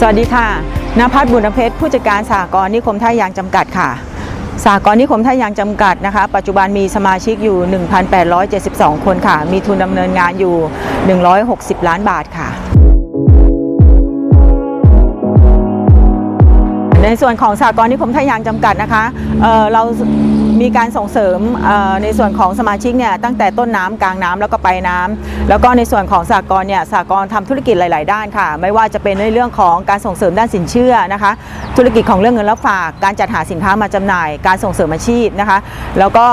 สวัสดีค่ะนภัสบุญเพชรผู้จัดการสหกรณ์นิคมท่ายางจำกัดค่ะสหกรณ์นิคมท่ายางจำกัดนะคะ ปัจจุบันมีสมาชิกอยู่ 1,872 คนค่ะ มีทุนดำเนินงานอยู่ 160 ล้านบาทค่ะ ในส่วนของสหกรณ์นิคมท่ายางจำกัดนะคะเอ่อเรา มีการส่งเสริมในส่วนของสมาชิกเนี่ยตั้งแต่ต้นน้ำกลางน้ำแล้วก็ปลายน้ำแล้วก็ในส่วนของสหกรณ์เนี่ยสหกรณ์ทำธุรกิจหลาย ๆ ด้านค่ะ ไม่ว่าจะเป็นในเรื่องของการส่งเสริมด้านสินเชื่อนะคะ ธุรกิจของเรื่องเงินรับฝากการจัดหาสินค้ามาจำหน่าย การส่งเสริมอาชีพนะคะ แล้วก็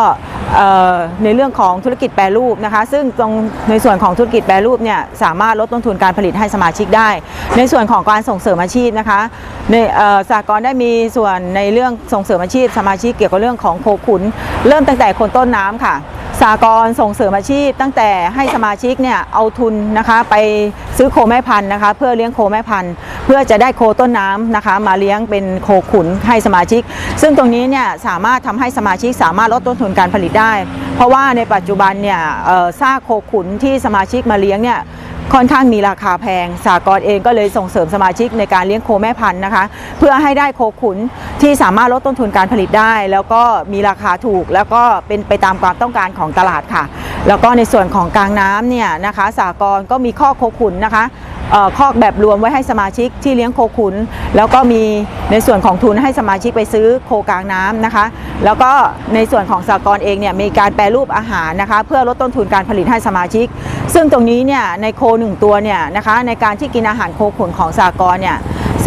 ในเรื่องของธุรกิจแปรรูปนะคะ ซึ่งตรงในส่วนของธุรกิจแปรรูปเนี่ยสามารถลดต้นทุนการผลิตให้สมาชิกได้ ในส่วนของการส่งเสริมอาชีพนะคะในสากลได้มีส่วนในเรื่องส่งเสริมอาชีพสมาชิกเกี่ยวกับเรื่องของโคขุนเริ่มตั้งแต่คนต้นน้ำค่ะสากลส่งเสริมอาชีพ ตั้งแต่ให้สมาชิกเนี่ยเอาทุนนะคะไปซื้อโคแม่พันธุ์นะคะ เพื่อเลี้ยงโคแม่พันธุ์ เพื่อจะได้โคต้นน้ำนะคะ มาเลี้ยงเป็นโคขุนให้สมาชิก ซึ่งตรงนี้เนี่ยสามารถทำให้สมาชิกสามารถลดต้นทุนการผลิตได้ เพราะว่าในปัจจุบันเนี่ยซากโคขุนที่สมาชิกมาเลี้ยงเนี่ย ค่อนข้างมีราคาแพงสากลเองก็เลยส่งเสริมสมาชิกในการเลี้ยงโคแม่พันธุ์นะคะ เพื่อให้ได้โคขุนที่สามารถลดต้นทุนการผลิตได้ แล้วก็มีราคาถูกแล้วก็เป็นไปตามความต้องการของตลาดค่ะ แล้วก็ในส่วนของกลางน้ำเนี่ยนะคะสากลก็มีข้อโคขุนนะคะ คอกแบบรวมไว้ให้สมาชิกที่เลี้ยงโคขุน แล้วก็มีในส่วนของทุนให้สมาชิกไปซื้อโคกลางน้ำนะคะ แล้วก็ในส่วนของสากลเองเนี่ยมีการแปรรูปอาหารนะคะ เพื่อลดต้นทุนการผลิตให้สมาชิก ซึ่งตรงนี้เนี่ยในโคหนึ่งตัวเนี่ยนะคะในการที่กินอาหารโคขุนของสากลเนี่ย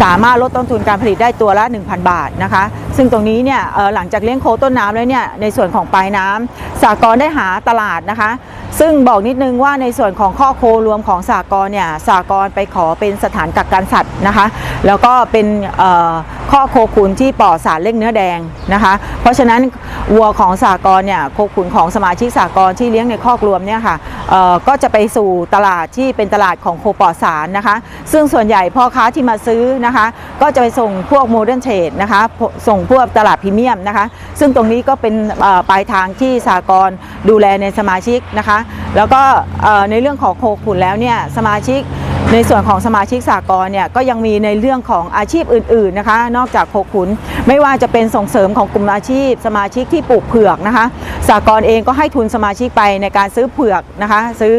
สามารถลดต้นทุนการผลิตได้ตัวละ 1,000 บาทนะคะ ซึ่งตรงนี้เนี่ยหลังจากเลี้ยงโคต้นน้ำแล้วเนี่ยในส่วนของปลายน้ำสากลได้หาตลาดนะคะ ซึ่งบอกนิดนึงว่าในส่วนของข้อโครวมของสากลเนี่ยสากลไปขอเป็นสถานกักกันสัตว์นะคะ แล้วก็เป็นข้อโคขุนที่ปลอดสารเล่งเนื้อแดงนะคะ เพราะฉะนั้นวัวของสากลเนี่ยโคขุนของสมาชิกสากลที่เลี้ยงในข้อรวมเนี่ยค่ะก็จะไปสู่ตลาดที่เป็นตลาดของโคปลอดสารนะคะ ซึ่งส่วนใหญ่พ่อค้าที่มาซื้อนะคะ ก็จะไปส่งพวกโมเดิร์นเทรดนะคะส่งพวกตลาดพรีเมียมนะคะ ซึ่งตรงนี้ก็เป็นปลายทางที่สากลดูแลในสมาชิกนะคะ แล้วก็ในเรื่องของโคขุนแล้วเนี่ยสมาชิก ในส่วนของสมาชิกสากลเนี่ยก็ยังมีในเรื่องของอาชีพอื่นๆนะคะ นอกจากโคขุน ไม่ว่าจะเป็นส่งเสริมของกลุ่มอาชีพ สมาชิกที่ปลูกเผือกนะคะสากลเองก็ให้ทุนสมาชิกไปในการซื้อเผือกนะคะ ซื้อ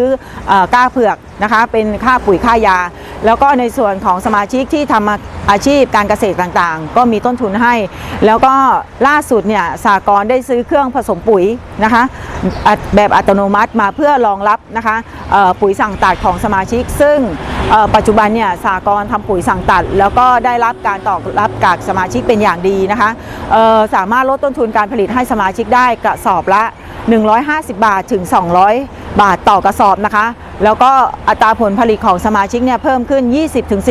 อกล้าเผือกนะคะเป็นค่าปุ๋ยค่ายา แล้วก็ในส่วนของสมาชิกที่ทำอาชีพการเกษตรต่างๆ ก็มีต้นทุนให้ แล้วก็ล่าสุดเนี่ยสากลได้ซื้อเครื่องผสมปุ๋ยนะคะแบบอัตโนมัติมาเพื่อรองรับนะคะปุ๋ยสั่งตัดของสมาชิกซึ่ง ปัจจุบันเนี่ยสากลทำปุ๋ยสั่งตัด แล้วก็ได้รับการตอบรับจากสมาชิกเป็นอย่างดีนะคะสามารถลดต้นทุนการผลิตให้สมาชิกได้กระสอบละ 150 บาทถึง 200 บาทต่อกระสอบนะคะ แล้วก็อัตราผลผลิตของสมาชิกเนี่ยเพิ่มขึ้น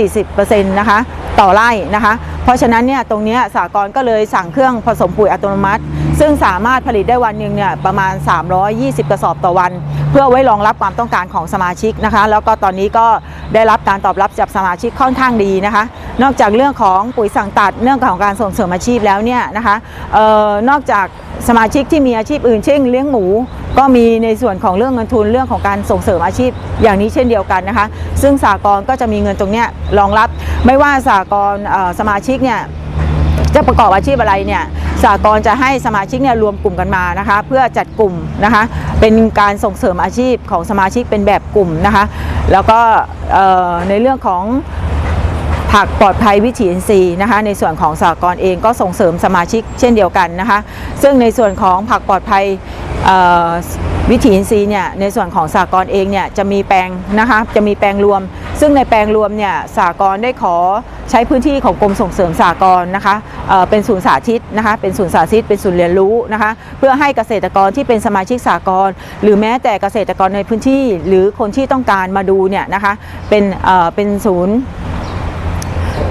20-40%นะคะต่อไร่นะคะ เพราะฉะนั้นเนี่ยตรงเนี้ยสากลก็เลยสั่งเครื่องผสมปุ๋ยอัตโนมัติ ซึ่งสามารถผลิตได้วันหนึ่งเนี่ยประมาณ 320 กระสอบต่อวัน เพื่อไว้รองรับความต้องการของสมาชิกนะคะ แล้วก็ตอนนี้ก็ได้รับการตอบรับจากสมาชิกค่อนข้างดีนะคะ นอกจากเรื่องของปุ๋ยสั่งตัดเรื่องของการส่งเสริมอาชีพแล้วเนี่ยนะคะออนอกจากสมาชิกที่มีอาชีพอื่นเช่นเลี้ยงหมู ก็มีในส่วนของเรื่องเงินทุนเรื่องของการส่งเสริมอาชีพอย่างนี้เช่นเดียวกันนะคะ ซึ่งสากลก็จะมีเงินตรงเนี้ยรองรับ ไม่ว่าสากลสมาชิกเนี่ยจะประกอบอาชีพอะไรเนี่ย สากลจะให้สมาชิกเนี่ยรวมกลุ่มกันมานะคะ เพื่อจัดกลุ่มนะคะ เป็นการส่งเสริมอาชีพของสมาชิกเป็นแบบกลุ่มนะคะ แล้วก็ในเรื่องของผักปลอดภัยวิถีอินทรีย์นะคะ ในส่วนของสหกรณ์เองก็ส่งเสริมสมาชิกเช่นเดียวกันนะคะ ซึ่งในส่วนของผักปลอดภัยวิถีอินทรีย์เนี่ยในส่วนของสหกรณ์เองเนี่ยจะมีแปลงนะคะจะมีแปลงรวม ซึ่งในแปลงรวมเนี่ยสากรได้ขอใช้พื้นที่ของกรมส่งเสริมสากรนะคะเเป็นศูนย์สาธิตนะคะเป็นศูนย์สาธิต เป็นศูนย์เรียนรู้นะคะเพื่อให้เกษตรกรที่เป็นสมาชิกสากร หรือแม้แต่เกษตรกรในพื้นที่ หรือคนที่ต้องการมาดูเนี่ยนะคะเป็นเอ่อเป็นศูนย์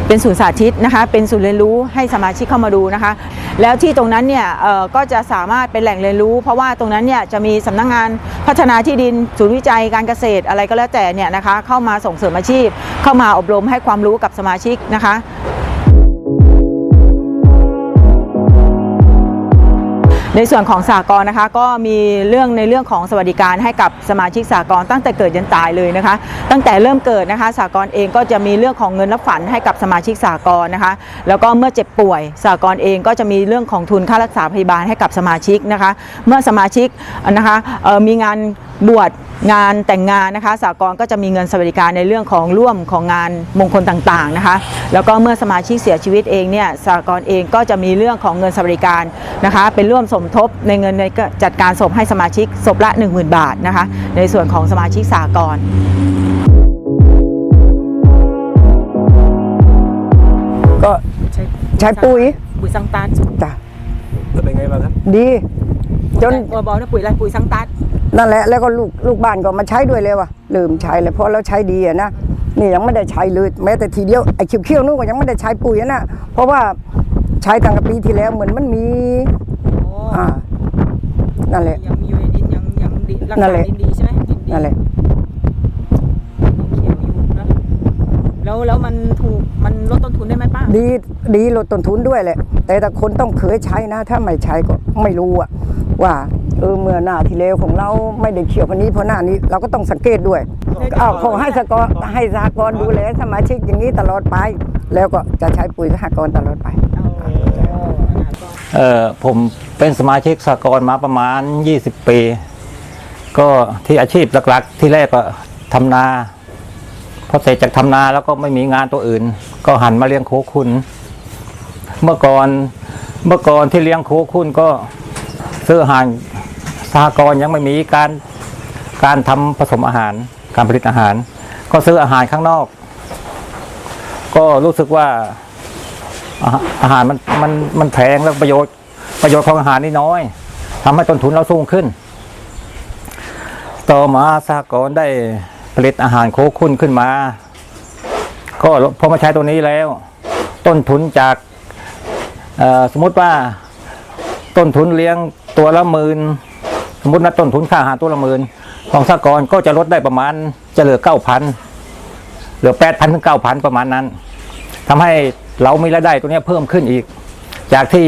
เป็นศูนย์สาธิตนะคะเป็นศูนย์เรียนรู้ให้สมาชิกเข้ามาดูนะคะ แล้วที่ตรงนั้นเนี่ยก็จะสามารถเป็นแหล่งเรียนรู้ เพราะว่าตรงนั้นเนี่ยจะมีสำนักงานพัฒนาที่ดินศูนย์วิจัยการเกษตรอะไรก็แล้วแต่เนี่ยนะคะเข้ามาส่งเสริมอาชีพ เข้ามาอบรมให้ความรู้กับสมาชิกนะคะ ในส่วนของสากลนะคะก็มีเรื่องในเรื่องของสวัสดิการให้กับสมาชิกสากลตั้งแต่เกิดจนตายเลยนะคะ ตั้งแต่เริ่มเกิดนะคะสากลเองก็จะมีเรื่องของเงินรับฝันให้กับสมาชิกสากลนะคะ แล้วก็เมื่อเจ็บป่วยสากลเองก็จะมีเรื่องของทุนค่ารักษาพยาบาลให้กับสมาชิกนะคะ เมื่อสมาชิกนะคะมีงานบวช งานแต่งงานนะคะสากลก็จะมีเงินสวัสดิการในเรื่องของร่วมของงานมงคลต่างๆนะคะ แล้วก็เมื่อสมาชิกเสียชีวิตเองเนี่ยสากลเองก็จะมีเรื่องของเงินสวัสดิการนะคะ เป็นร่วมสมทบในเงินในจัดการศพให้สมาชิกศพละ 10,000 บาทนะคะ ในส่วนของสมาชิกสากลก็ใช้ปุ๋ยปุ๋ยสังตัดจ้ะแล้วเป็นไงบ้างครับดี จนตัวบอกนะปุ๋ยอะไรปุ๋ยสังตัด นั่นแหละแล้วก็ลูกลูกบ้านก็มาใช้ด้วยเลยว่ะลืมใช้เลยเพราะเราใช้ดีอะนะนี่ยังไม่ได้ใช้เลยแม้แต่ทีเดียวไอ้เขียวๆนู่นก็ยังไม่ได้ใช้ปุ๋ยอะนะเพราะว่าใช้ตั้งแต่ปีที่แล้วเหมือนมันมีอ่านั่นแหละยังมีอยู่ในดินยังยังดีรักนั่ษานแหละดินดีใช่ไหมดินดีนั่นแหละเขียวอยู่นะแล้วแล้วมันถูกมันลดต้นทุนได้ไหมป้าดีดีลดต้นทุนด้วยแหละแต่แต่คนต้องเคยใช้นะ ถ้าไม่ใช้ก็ไม่รู้อะว่า เออเมื่อหน้าที่แล้วของเราไม่ได้เขียวพันนี้เพราะหน้านี้เราก็ต้องสังเกตด้วยอ้าวขอให้สกอให้สหกรณ์ดูแลสมาชิกอย่างนี้ตลอดไป แล้วก็จะใช้ปุ๋ยสหกรณ์ตลอดไปเออผมเป็นสมาชิกสากลมาประมาณ 20 ปี ก็ที่อาชีพหลักๆ ที่แรกก็ทำนาพอเสร็จจากทำนาแล้วก็ไม่มีงานตัวอื่น ก็หันมาเลี้ยงโคขุนเมื่อก่อนเมื่อก่อนที่เลี้ยงโคขุนก็ซื้ออาหาร สหกรณ์ยังไม่มีการการทำผสมอาหาร การผลิตอาหาร ก็ซื้ออาหารข้างนอก ก็รู้สึกว่าอาหารมันมันมันแพงแล้วประโยชน์ประโยชน์ของอาหารนี่น้อยทำให้ต้นทุนเราสูงขึ้น ต่อมาสหกรณ์ได้ผลิตอาหารโคขุนขึ้นมา ก็พอมาใช้ตัวนี้แล้ว ต้นทุนจากสมมติว่า ต้นทุนเลี้ยงตัวละหมื่น สมมตินะต้นทุนค่าอาหารตัวละหมื่นของสหกรณ์ก็จะลดได้ประมาณจะเหลือเก้าพันเหลือแปดพันถึงเก้าพันประมาณนั้นทำให้เรามีรายได้ตัวนี้เพิ่มขึ้นอีก จากที่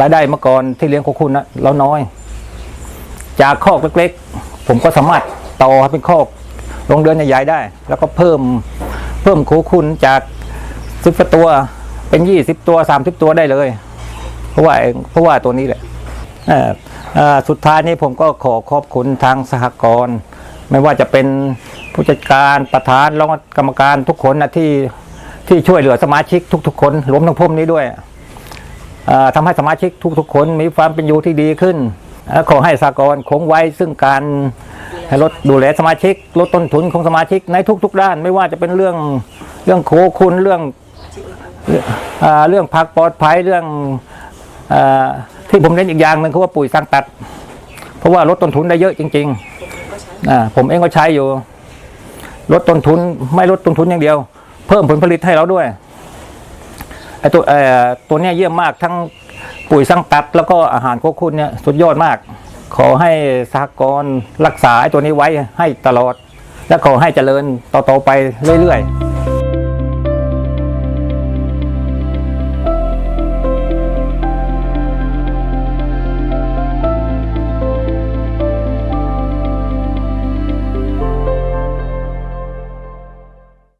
รายได้เมื่อก่อนที่เลี้ยงโคคุณนะเราน้อย จากคอกเล็กๆ ผมก็สามารถต่อเป็นคอกโรงเรือนใหญ่ๆได้ แล้วก็เพิ่มเพิ่มโคคุณจากสิบตัวเป็นยี่สิบตัวสามสิบตัวได้เลย เพราะว่าเพราะว่าตัวนี้แหละเอ่อเอ่อ สุดท้ายนี้ผมก็ขอขอบคุณทางสหกรณ์ไม่ว่าจะเป็นผู้จัดการประธานรองกรรมการทุกคนนะที่ที่ช่วยเหลือสมาชิกทุก ๆ คนรวมทั้งผมนี้ด้วยเอ่อทำให้สมาชิกทุก ๆ คนมีความเป็นอยู่ที่ดีขึ้นและขอให้สากลคงไว้ซึ่งการให้ลดดูแลสมาชิก ลดต้นทุนของสมาชิกในทุก ๆ ด้าน ไม่ว่าจะเป็นเรื่องเรื่องโคคุณเรื่องเรื่องพักปลอดภัยเรื่องอ ที่ผมเน้นอีกอย่างหนึ่งคือว่าปุ๋ยสร้างตัด เพราะว่าลดต้นทุนได้เยอะจริงๆผมเองก็ใช้อยู่ ลดต้นทุนไม่ลดต้นทุนอย่างเดียว เพิ่มผลผลิตให้เราด้วยไอตัวเอ่อตัวเนี้ยเยี่ยมมากทั้งปุ๋ยสังตัด แล้วก็อาหารโคคุณเนี่ยสุดยอดมาก ขอให้สหกรณ์รักษาไอตัวนี้ไว้ให้ตลอด และขอให้เจริญต่อๆไปเรื่อยๆ